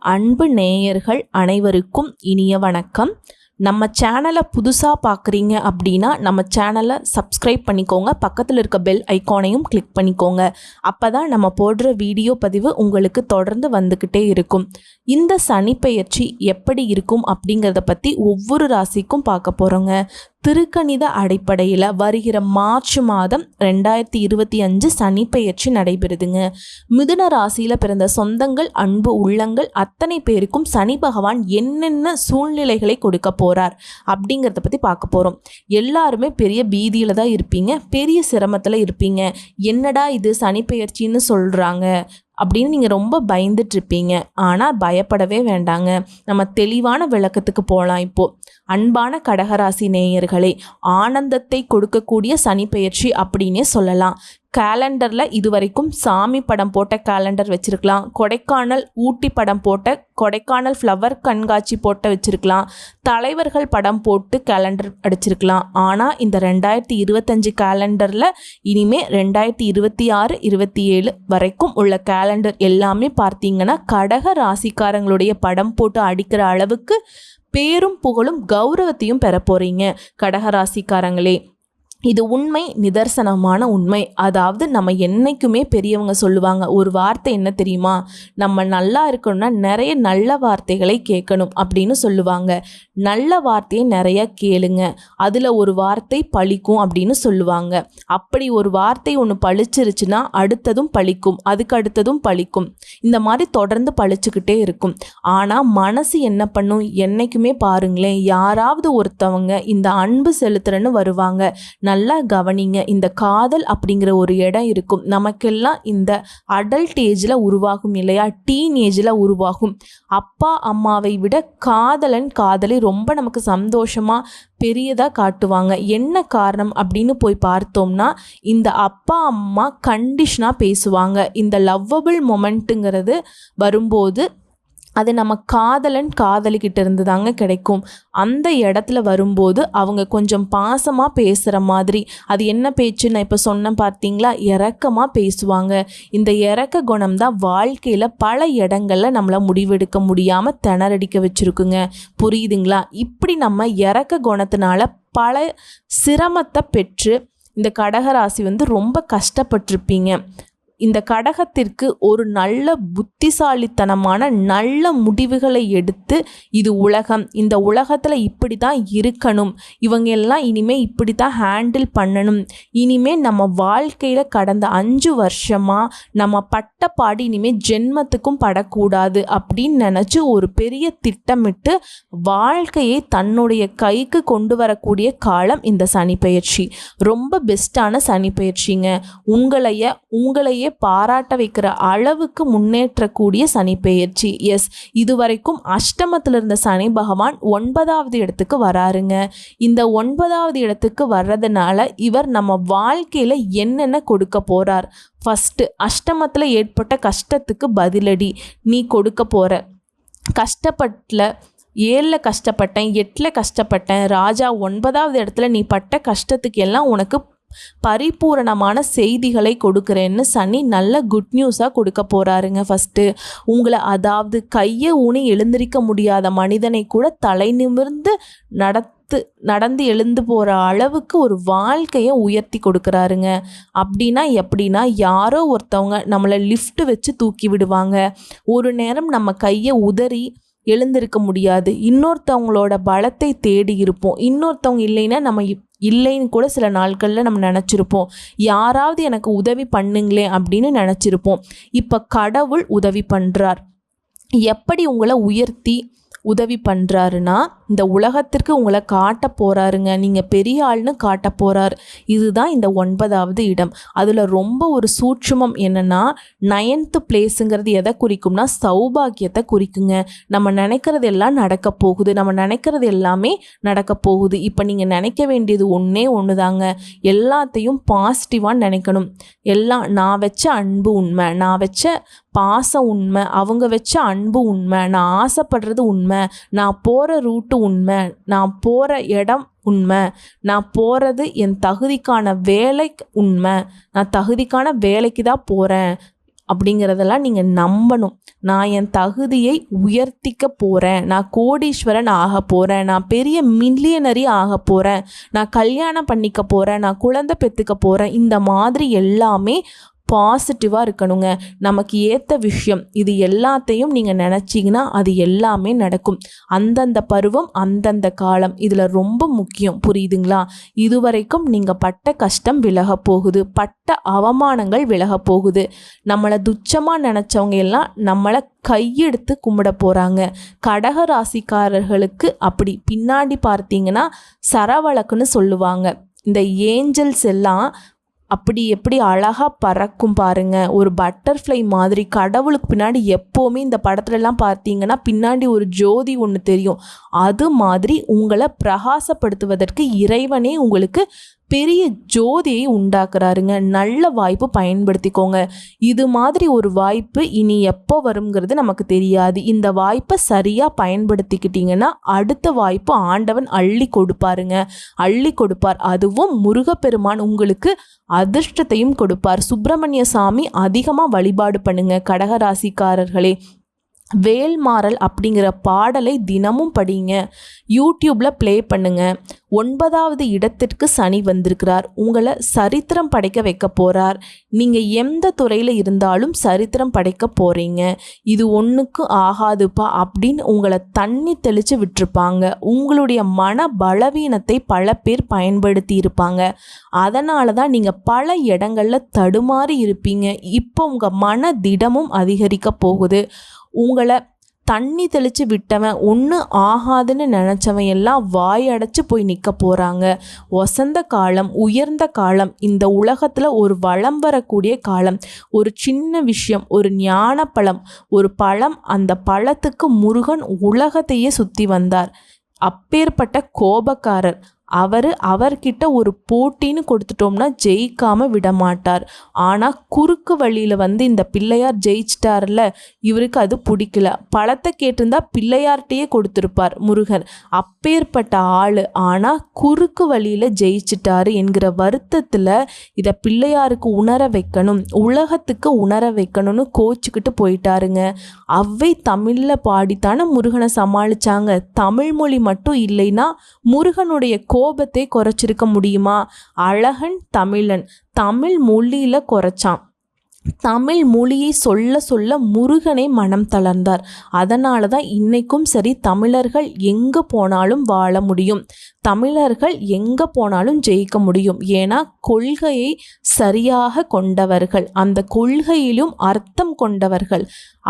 அன்பு நேயர்கள் அனைவருக்கும் இனிய வணக்கம். நம்ம சேனலை புதுசாக பார்க்குறீங்க அப்படின்னா நம்ம சேனலை சப்ஸ்கிரைப் பண்ணிக்கோங்க. பக்கத்தில் இருக்க பெல் ஐக்கானையும் கிளிக் பண்ணிக்கோங்க. அப்போ தான் நம்ம போடுற வீடியோ பதிவு உங்களுக்கு தொடர்ந்து வந்துக்கிட்டே இருக்கும். இந்த சனிப்பெயர்ச்சி எப்படி இருக்கும் அப்படிங்கிறத பற்றி ஒவ்வொரு ராசிக்கும் பார்க்க போகிறோங்க திருக்கணித அடிப்படையில் வருகிற மார்ச் மாதம் ரெண்டாயிரத்தி இருபத்தி அஞ்சு சனிப்பெயர்ச்சி நடைபெறுதுங்க. மிதுன ராசியில் பிறந்த சொந்தங்கள் அன்பு உள்ளங்கள் அத்தனை பேருக்கும் சனி பகவான் என்னென்ன சூழ்நிலைகளை கொடுக்க போகிறார் அப்படிங்கிறத பற்றி பார்க்க போகிறோம் எல்லாருமே பெரிய பீதியில் தான் இருப்பீங்க. பெரிய சிரமத்தில் இருப்பீங்க. என்னடா இது சனிப்பெயர்ச்சின்னு சொல்கிறாங்க அப்படின்னு நீங்கள் ரொம்ப பயந்துட்டுருப்பீங்க ஆனால் பயப்படவே வேண்டாங்க. நம்ம தெளிவான விளக்கத்துக்கு போகலாம் இப்போது அன்பான கடகராசி நேயர்களே ஆனந்தத்தை கொடுக்கக்கூடிய சனிப்பெயர்ச்சி அப்படின்னே சொல்லலாம். கேலண்டரில் இதுவரைக்கும் சாமி படம் போட்ட கேலண்டர் வச்சுருக்கலாம். கொடைக்கானல் ஊட்டி படம் போட்ட கொடைக்கானல் ஃப்ளவர் கண்காட்சி போட்ட வச்சுருக்கலாம். தலைவர்கள் படம் போட்டு கேலண்டர் அடிச்சிருக்கலாம். ஆனால் இந்த ரெண்டாயிரத்தி இருபத்தஞ்சி கேலண்டரில் இனிமேல் ரெண்டாயிரத்தி இருபத்தி ஆறு இருபத்தி ஏழு வரைக்கும் உள்ள கேலண்டர் எல்லாமே பார்த்தீங்கன்னா கடக ராசிக்காரங்களுடைய படம் போட்டு அடிக்கிற அளவுக்கு பேரும் புகழும் கௌரவத்தையும் பெற போகிறீங்க கடகராசிக்காரங்களே இது உண்மை நிதர்சனமான உண்மை. அதாவது நம்ம என்றைக்குமே பெரியவங்க சொல்லுவாங்க ஒரு வார்த்தை என்ன தெரியுமா? நம்ம நல்லா இருக்கணும்னா நிறைய நல்ல வார்த்தைகளை கேட்கணும் அப்படின்னு சொல்லுவாங்க. நல்ல வார்த்தையை நிறைய கேளுங்க. அதில் ஒரு வார்த்தை பழிக்கும் அப்படின்னு சொல்லுவாங்க. அப்படி ஒரு வார்த்தை ஒன்று பழிச்சிருச்சுன்னா அடுத்ததும் பழிக்கும் அதுக்கு அடுத்ததும் பழிக்கும். இந்த மாதிரி தொடர்ந்து பழிச்சுக்கிட்டே இருக்கும். ஆனால் மனசு என்ன பண்ணும்? என்றைக்குமே பாருங்களேன் யாராவது ஒருத்தவங்க இந்த அன்பு செலுத்துறன்னு வருவாங்க. நல்லா கவனிங்க இந்த காதல் அப்படிங்கிற ஒரு இடம் இருக்கும். நமக்கெல்லாம் இந்த அடல்ட் ஏஜில் உருவாகும் இல்லையா? டீன் ஏஜில் உருவாகும். அப்பா அம்மாவை விட காதலன் காதலி ரொம்ப நமக்கு சந்தோஷமாக பெரியதாக காட்டுவாங்க. என்ன காரணம் அப்படின்னு போய் பார்த்தோம்னா இந்த அப்பா அம்மா கண்டிஷனாக பேசுவாங்க. இந்த லவ்வபிள் மொமெண்ட்டுங்கிறது வரும்போது அது நம்ம காதலன் காதலிக்கிட்ட இருந்து தாங்க கிடைக்கும். அந்த இடத்துல வரும்போது அவங்க கொஞ்சம் பாசமாக பேசுகிற மாதிரி அது என்ன பேச்சு? நான் இப்போ சொன்னேன் பார்த்தீங்களா? இறக்கமாக பேசுவாங்க. இந்த இறக்க குணம் தான் வாழ்க்கையில் பல இடங்களில் நம்மளை முடிவெடுக்க முடியாமல் திணறடிக்க வச்சுருக்குங்க. புரியுதுங்களா? இப்படி நம்ம இறக்க குணத்தினால பல சிரமத்தை பெற்று இந்த கடகராசி வந்து ரொம்ப கஷ்டப்பட்டிருப்பீங்க. இந்த கடகத்திற்கு ஒரு நல்ல புத்திசாலித்தனமான நல்ல முடிவுகளை எடுத்து இது உலகம். இந்த உலகத்தில் இப்படி தான் இருக்கணும். இவங்க எல்லாம் இனிமேல் இப்படி தான் ஹேண்டில் பண்ணணும். இனிமேல் நம்ம வாழ்க்கையில் கடந்த அஞ்சு வருஷமாக நம்ம பட்ட பாடு இனிமேல் ஜென்மத்துக்கும் படக்கூடாது அப்படின்னு நினச்சி ஒரு பெரிய திட்டமிட்டு வாழ்க்கையை தன்னுடைய கைக்கு கொண்டு வரக்கூடிய காலம் இந்த சனி பயிற்சி ரொம்ப பெஸ்ட்டான சனி பயிற்சிங்க உங்களைய உங்களையே பாராட்ட வைக்கிற அளவுக்கு முன்னேற்றக்கூடிய சனி பெயர்ச்சி. எஸ் இதுவரைக்கும் அஷ்டமத்தில் இருந்த சனி பகவான் ஒன்பதாவது இடத்துக்கு வராருங்க. இந்த ஒன்பதாவது இடத்துக்கு வர்றதுனால இவர் நம்ம வாழ்க்கையில் என்னென்ன கொடுக்க போகிறார் ஃபஸ்ட்டு அஷ்டமத்தில் ஏற்பட்ட கஷ்டத்துக்கு பதிலடி. நீ கொடுக்க போகிற கஷ்டப்பட்டில் ஏழில் கஷ்டப்பட்டேன் எட்டில் கஷ்டப்பட்டேன் ராஜா ஒன்பதாவது இடத்துல நீ பட்ட கஷ்டத்துக்கு எல்லாம் உனக்கு பரிபூரணமான செய்திகளை கொடுக்குறேன்னு சனி நல்ல குட் நியூஸாக கொடுக்க போகிறாருங்க ஃபஸ்ட்டு உங்களை அதாவது கையை ஊனி எழுந்திருக்க முடியாத மனிதனை கூட தலை நிமிர்ந்து நடத்து நடந்து எழுந்து போகிற அளவுக்கு ஒரு வாழ்க்கையை உயர்த்தி கொடுக்குறாருங்க. அப்படின்னா எப்படின்னா யாரோ ஒருத்தவங்க நம்மளை லிஃப்ட் வச்சு தூக்கி விடுவாங்க. ஒரு நேரம் நம்ம கையை உதறி எழுந்திருக்க முடியாது. இன்னொருத்தவங்களோட பலத்தை தேடி இருப்போம். இன்னொருத்தவங்க இல்லைன்னா நம்ம இல்லைன்னு கூட சில நாட்களில் நம்ம நினச்சிருப்போம். யாராவது எனக்கு உதவி பண்ணுங்களே அப்படின்னு நினச்சிருப்போம். இப்போ கடவுள் உதவி பண்ணுறார் எப்படி உங்களை உயர்த்தி உதவி பண்ணுறாருன்னா இந்த உலகத்திற்கு உங்களை காட்ட போகிறாருங்க நீங்கள் பெரிய ஆள்னு காட்ட போகிறார் இதுதான் இந்த ஒன்பதாவது இடம். அதில் ரொம்ப ஒரு சூட்சுமம் என்னென்னா நயன்த்து பிளேஸுங்கிறது எதை குறிக்கும்னா சௌபாகியத்தை குறிக்குங்க. நம்ம நினைக்கிறது எல்லாம் நடக்க போகுது. நம்ம நினைக்கிறது எல்லாமே நடக்க போகுது. இப்போ நீங்கள் நினைக்க வேண்டியது ஒன்றே ஒன்று தாங்க எல்லாத்தையும் பாசிட்டிவாக நினைக்கணும். எல்லாம் நான் வச்ச அன்பு உண்மை நான் வச்ச பாசம் உண்மை அவங்க வச்ச அன்பு உண்மை நான் ஆசைப்படுறது உண்மை நான் போகிற ரூட்டு உண்மை நான் போகிற இடம் உண்மை நான் போகிறது என் தகுதிக்கான வேலை உண்மை நான் தகுதிக்கான வேலைக்கு தான் போகிறேன் அப்படிங்கிறதெல்லாம் நீங்கள் நம்பணும். நான் என் தகுதியை உயர்த்திக்க போகிறேன் நான் கோடீஸ்வரன் ஆக போகிறேன் நான் பெரிய மில்லியனரி ஆக போகிறேன் நான் கல்யாணம் பண்ணிக்க போகிறேன் நான் குழந்தை பெற்றுக்க போகிறேன் இந்த மாதிரி எல்லாமே பாசிட்டிவாக இருக்கணுங்க. நமக்கு ஏற்ற விஷயம் இது எல்லாத்தையும் நீங்கள் நினச்சிங்கன்னா அது எல்லாமே நடக்கும். அந்தந்த பருவம் அந்தந்த காலம் இதில் ரொம்ப முக்கியம். புரியுதுங்களா? இதுவரைக்கும் நீங்கள் பட்ட கஷ்டம் விலக போகுது. பட்ட அவமானங்கள் விலக போகுது. நம்மளை துச்சமாக நினச்சவங்க எல்லாம் நம்மளை கையெடுத்து கும்பிட போகிறாங்க கடக ராசிக்காரர்களுக்கு அப்படி பின்னாடி பார்த்தீங்கன்னா சரவழக்குன்னு சொல்லுவாங்க. இந்த ஏஞ்சல்ஸ் எல்லாம் அப்படி எப்படி அழகாக பறக்கும் பாருங்க. ஒரு பட்டர்ஃப்ளை மாதிரி கடவுளுக்கு பின்னாடி எப்போவுமே இந்த படத்துலலாம் பார்த்தீங்கன்னா பின்னாடி ஒரு ஜோதி ஒன்று தெரியும். அது மாதிரி உங்களை பிரகாசப்படுத்துவதற்கு இறைவனே உங்களுக்கு பெரிய ஜோதியை உண்டாக்குறாருங்க. நல்ல வாய்ப்பு பயன்படுத்திக்கோங்க. இது மாதிரி ஒரு வாய்ப்பு இனி எப்போ வருங்கிறது நமக்கு தெரியாது. இந்த வாய்ப்பை சரியாக பயன்படுத்திக்கிட்டிங்கன்னா அடுத்த வாய்ப்பு ஆண்டவன் அள்ளி கொடுப்பாருங்க. அள்ளி கொடுப்பார். அதுவும் முருகப்பெருமான் உங்களுக்கு அதிர்ஷ்டத்தையும் கொடுப்பார். சுப்பிரமணிய சாமி அதிகமாக வழிபாடு பண்ணுங்க. கடகராசிக்காரர்களே வேல்மாறல் அப்படிங்கிற பாடலை தினமும் படிங்க. யூடியூப்பில் ப்ளே பண்ணுங்க. ஒன்பதாவது இடத்திற்கு சனி வந்திருக்கிறார். உங்களை சரித்திரம் படைக்க வைக்க போகிறார் நீங்கள் எந்த துறையில் இருந்தாலும் சரித்திரம் படைக்க போகிறீங்க இது ஒன்றுக்கு ஆகாதுப்பா அப்படின்னு உங்களை தண்ணி தெளித்து விட்டுருப்பாங்க. உங்களுடைய மன பலவீனத்தை பல பேர் பயன்படுத்தி இருப்பாங்க. அதனால தான் நீங்கள் பல இடங்களில் தடுமாறி இருப்பீங்க. இப்போ உங்கள் மன திடமும் அதிகரிக்க போகுது. உங்களை தண்ணி தெளித்து விட்டவன் ஒன்றும் ஆகாதுன்னு நினச்சவன் எல்லாம் வாய் அடைச்சி போய் நிற்க போகிறாங்க வசந்த காலம் உயர்ந்த காலம் இந்த உலகத்தில் ஒரு வளம் வரக்கூடிய காலம். ஒரு சின்ன விஷயம் ஒரு ஞான பழம் ஒரு பழம் அந்த பழத்துக்கு முருகன் உலகத்தையே சுற்றி வந்தார். அப்பேற்பட்ட கோபக்காரர் அவர் அவர்கிட்ட ஒரு போட்டின்னு கொடுத்துட்டோம்னா ஜெயிக்காமல் விட மாட்டார் ஆனால் குறுக்கு வழியில் வந்து இந்த பிள்ளையார் ஜெயிச்சிட்டார்ல இவருக்கு அது பிடிக்கல. பழத்தை கேட்டிருந்தா பிள்ளையார்கிட்டயே கொடுத்துருப்பார் முருகன் அப்பேற்பட்ட ஆள். ஆனால் குறுக்கு வழியில் ஜெயிச்சிட்டாரு என்கிற வருத்தத்தில் இதை பிள்ளையாருக்கு உணர வைக்கணும் உலகத்துக்கு உணர வைக்கணும்னு கோச்சுக்கிட்டு போயிட்டாருங்க. அவ்வை தமிழில் பாடித்தானே முருகனை சமாளித்தாங்க தமிழ் மொழி மட்டும் இல்லைன்னா முருகனுடைய கோ கோபத்தை குறைச்சிருக்க முடியுமா? அழகன் தமிழன். தமிழ் மொழியில் குறைச்சான். தமிழ் மொழியை சொல்ல சொல்ல முருகனை மனம் தளர்ந்தார். அதனால தான் இன்னைக்கும் சரி தமிழர்கள் எங்கே போனாலும் வாழ முடியும். தமிழர்கள் எங்கே போனாலும் ஜெயிக்க முடியும். ஏன்னா கொள்கையை சரியாக கொண்டவர்கள் அந்த கொள்கையிலும் அர்த்தம் கொண்டவர்கள்.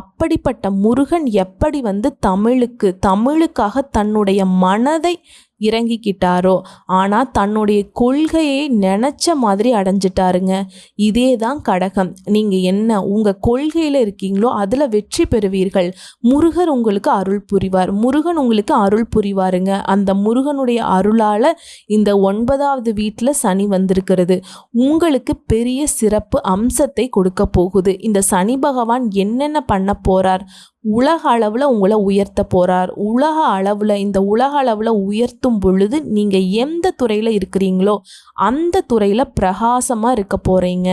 அப்படிப்பட்ட முருகன் எப்படி வந்து தமிழுக்கு தமிழுக்காக தன்னுடைய மனதை இறங்கிக்கிட்டாரோ? ஆனால் தன்னுடைய கொள்கையை நினச்ச மாதிரி அடைஞ்சிட்டாருங்க. இதே தான் கடகம். நீங்கள் என்ன உங்கள் கொள்கையில் இருக்கீங்களோ அதில் வெற்றி பெறுவீர்கள். முருகர் உங்களுக்கு அருள் புரிவார். முருகன் உங்களுக்கு அருள் புரிவாருங்க. அந்த முருகனுடைய அருளால் இந்த ஒன்பதாவது வீட்டில் சனி வந்திருக்கிறது. உங்களுக்கு பெரிய சிறப்பு அம்சத்தை கொடுக்க போகுது. இந்த சனி பகவான் என்னென்ன பண்ண போகிறார் உலக அளவில் உங்களை உயர்த்த போகிறார் உலக அளவில் இந்த உலக அளவில் உயர்த்தும் பொழுது நீங்கள் எந்த துறையில் இருக்கிறீங்களோ அந்த துறையில் பிரகாசமாக இருக்க போகிறீங்க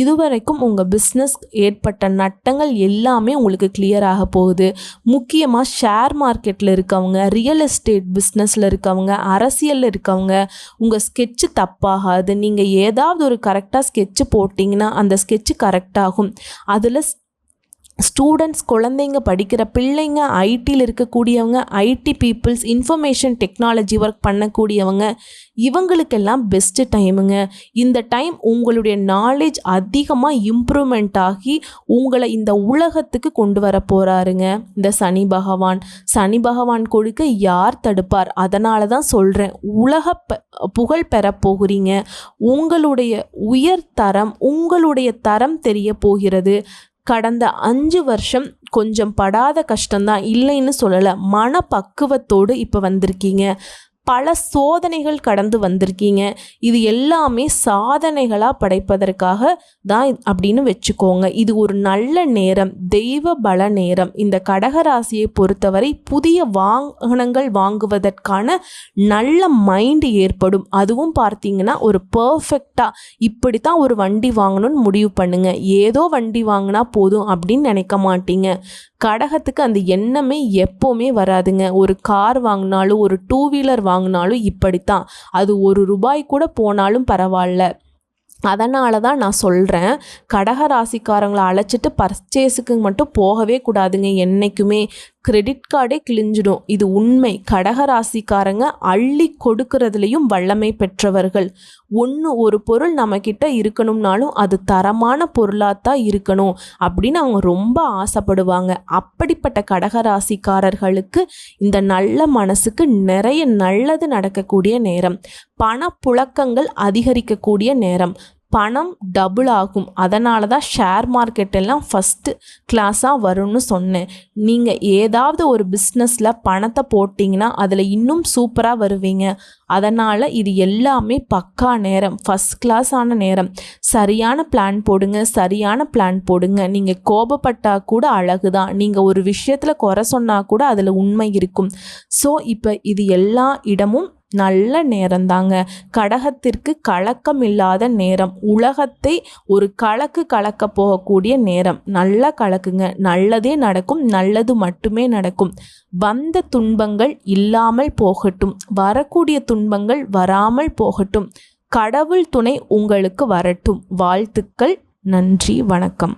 இதுவரைக்கும் உங்கள் பிஸ்னஸ் ஏற்பட்ட நட்டங்கள் எல்லாமே உங்களுக்கு கிளியர் ஆக போகுது. முக்கியமாக ஷேர் மார்க்கெட்டில் இருக்கவங்க ரியல் எஸ்டேட் பிஸ்னஸில் இருக்கவங்க அரசியலில் இருக்கவங்க உங்கள் ஸ்கெட்சு தப்பாகாது. நீங்கள் ஏதாவது ஒரு கரெக்டாக ஸ்கெட்சு போட்டிங்கன்னா அந்த ஸ்கெட்சு கரெக்டாகும் அதில் ஸ்டூடெண்ட்ஸ் குழந்தைங்க படிக்கிற பிள்ளைங்க ஐடியில் இருக்கக்கூடியவங்க IT peoples information technology work பண்ணக்கூடியவங்க இவங்களுக்கெல்லாம் பெஸ்ட்டு டைமுங்க இந்த டைம் உங்களுடைய நாலேஜ் அதிகமாக இம்ப்ரூவ்மெண்ட் ஆகி உங்களை இந்த உலகத்துக்கு கொண்டு வர போகிறாருங்க இந்த சனி பகவான். சனி பகவான் கொடுக்க யார் தடுப்பார்? அதனால தான் சொல்கிறேன் உலக புகழ் பெற போகிறீங்க. உங்களுடைய உயர் தரம் உங்களுடைய தரம் தெரிய போகிறது. கடந்த அஞ்சு வருஷம் கொஞ்சம் படாத கஷ்டம்தான். இல்லைன்னு சொல்லலை. மனப்பக்குவத்தோடு இப்போ வந்திருக்கீங்க. பல சோதனைகள் கடந்து வந்திருக்கீங்க. இது எல்லாமே சாதனைகளாக படைப்பதற்காக தான் அப்படின்னு வச்சுக்கோங்க. இது ஒரு நல்ல நேரம் தெய்வ பல நேரம். இந்த கடகராசியை பொறுத்தவரை புதிய வாகனங்கள் வாங்குவதற்கான நல்ல மைண்டு ஏற்படும். அதுவும் பார்த்தீங்கன்னா ஒரு பர்ஃபெக்டாக இப்படி தான் ஒரு வண்டி வாங்கணும்னு முடிவு பண்ணுங்க. ஏதோ வண்டி வாங்கினா போதும் அப்படின்னு நினைக்க மாட்டீங்க. கடகத்துக்கு அந்த எண்ணமே எப்போவுமே வராதுங்க. ஒரு கார் வாங்கினாலும் ஒரு டூ வீலர் வாங்கினாலும் இப்படித்தான். அது ஒரு ரூபாய் கூட போனாலும் பரவாயில்ல. அதனால தான் நான் சொல்கிறேன் கடக ராசிக்காரங்களை அழைச்சிட்டு பர்ச்சேஸுக்கு மட்டும் போகவே கூடாதுங்க. என்றைக்குமே கிரெடிட் கார்டே கிழிஞ்சிடும். இது உண்மை. கடக ராசிக்காரங்க அள்ளி கொடுக்கறதுலையும் வல்லமை பெற்றவர்கள். ஒன்று ஒரு பொருள் நம்மக்கிட்ட இருக்கணும்னாலும் அது தரமான பொருளாக தான் இருக்கணும் அப்படின்னு அவங்க ரொம்ப ஆசைப்படுவாங்க. அப்படிப்பட்ட கடக ராசிக்காரர்களுக்கு இந்த நல்ல மனசுக்கு நிறைய நல்லது நடக்கக்கூடிய நேரம். பணப்புழக்கங்கள் அதிகரிக்கக்கூடிய நேரம். பணம் டபுள் ஆகும். அதனால தான் ஷேர் மார்க்கெட் எல்லாம் ஃபஸ்ட்டு கிளாஸாக வரும்னு சொன்னேன். நீங்கள் ஏதாவது ஒரு பிஸ்னஸில் பணத்தை போட்டிங்கன்னா அதில் இன்னும் சூப்பராக வருவீங்க. அதனால் இது எல்லாமே பக்கா நேரம் ஃபஸ்ட் கிளாஸான நேரம். சரியான பிளான் போடுங்க சரியான பிளான் போடுங்க. நீங்கள் கோபப்பட்டால் கூட அழகு தான் நீங்கள் ஒரு விஷயத்தில் குறை சொன்னால் கூட அதில் உண்மை இருக்கும். ஸோ இப்போ இது எல்லா இடமும் நல்ல நேரம்தாங்க கடகத்திற்கு கலக்கம் இல்லாத நேரம். உலகத்தை ஒரு கலக்கு கலக்க போகக்கூடிய நேரம். நல்லா கலக்குங்க. நல்லதே நடக்கும். நல்லது மட்டுமே நடக்கும். வந்த துன்பங்கள் இல்லாமல் போகட்டும். வரக்கூடிய துன்பங்கள் வராமல் போகட்டும். கடவுள் துணை உங்களுக்கு வரட்டும். வாழ்த்துக்கள். நன்றி. வணக்கம்.